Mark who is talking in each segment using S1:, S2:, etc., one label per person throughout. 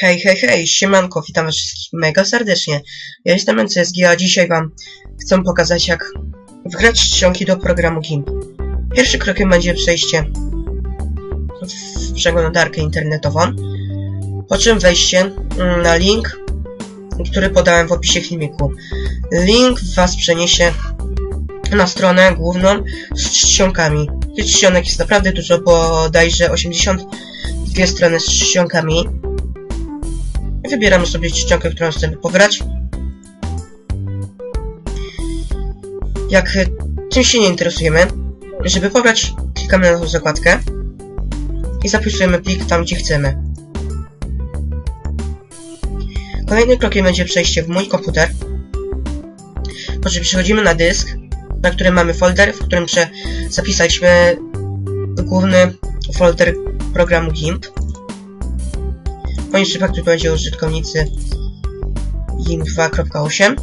S1: Hej, hej, hej, siemanko, witam wszystkich mega serdecznie. Ja jestem NCSG, a dzisiaj wam chcę pokazać jak wgrać czcionki do programu GIMP. Pierwszym krokiem będzie przejście w przeglądarkę internetową, po czym wejście mm, na link, który podałem w opisie filmiku. Link was przeniesie na stronę główną z czcionkami. Tych czcionek jest naprawdę dużo, bo dajże 82 strony z czcionkami. Wybieramy sobie czcionkę, którą chcemy pograć. Jak e, tym się nie interesujemy, żeby pobrać, klikamy na tą zakładkę i zapisujemy plik tam, gdzie chcemy. Kolejnym krokiem będzie przejście w mój komputer. Po czym przechodzimy na dysk, na którym mamy folder, w którym zapisaliśmy główny folder programu GIMP. Przypadku to będzie użytkownicy GIMP 2.8.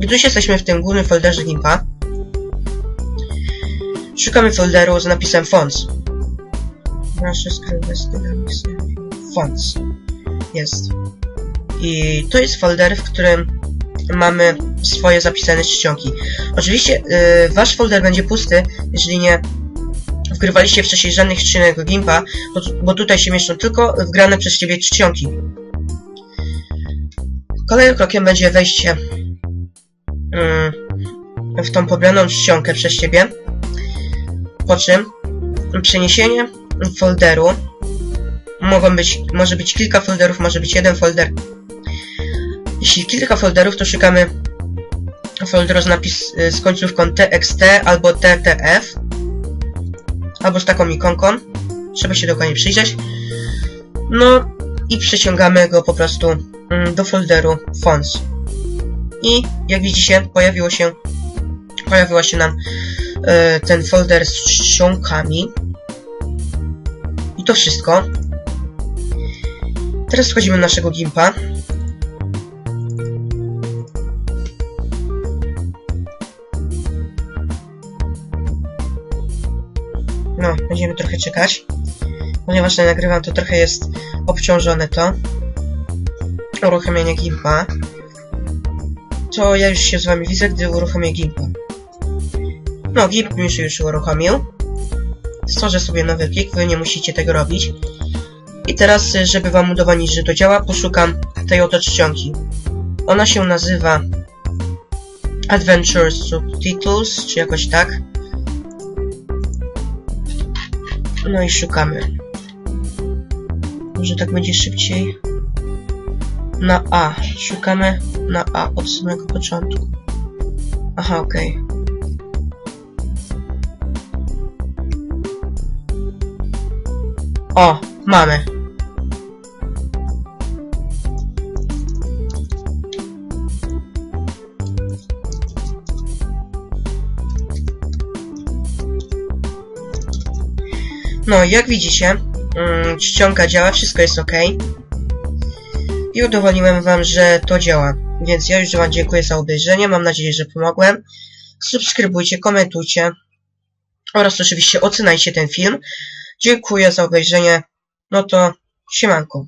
S1: Gdy już jesteśmy w tym głównym folderze GIMPa, szukamy folderu z napisem Fonts. Nasze skrywy z napisem Fonts. Jest. I to jest folder, w którym mamy swoje zapisane czcionki. Oczywiście yy, wasz folder będzie pusty, jeżeli nie wgrywaliście wcześniej żadnych czcionek Gimpa, bo, bo tutaj się mieszczą tylko wgrane przez ciebie czcionki. Kolejnym krokiem będzie wejście yy, w tą pobraną czcionkę przez ciebie, po czym przeniesienie folderu mogą być, może być kilka folderów, może być jeden folder. Jeśli kilka folderów, to szukamy folderu z napis z końcówką txt albo ttf albo z taką ikonką. Trzeba się dokładnie przyjrzeć. No i przeciągamy go po prostu mm, do folderu fonts. I jak widzicie, pojawiło się pojawiła się nam e, ten folder z czcionkami. I to wszystko. Teraz wchodzimy do naszego gimpa. No, będziemy trochę czekać. Ponieważ nagrywam, to trochę jest obciążone to. Uruchomienie gimpa. To ja już się z wami widzę, gdy uruchomię gimpa. No, gimp mi się już uruchomił. Stworzę sobie nowy plik, wy nie musicie tego robić. I teraz, żeby wam udowodnić, że to działa, poszukam tej oto czcionki. Ona się nazywa Adventures Subtitles, czy jakoś tak. No i szukamy. Może tak będzie szybciej. Na A. Szukamy na A od samego początku. Aha, okej. O, mamy. No, jak widzicie, mm, czcionka działa, wszystko jest ok. I udowodniłem wam, że to działa. Więc ja już wam dziękuję za obejrzenie, mam nadzieję, że pomogłem. Subskrybujcie, komentujcie oraz oczywiście oceniajcie ten film. Dziękuję za obejrzenie. No to siemanko.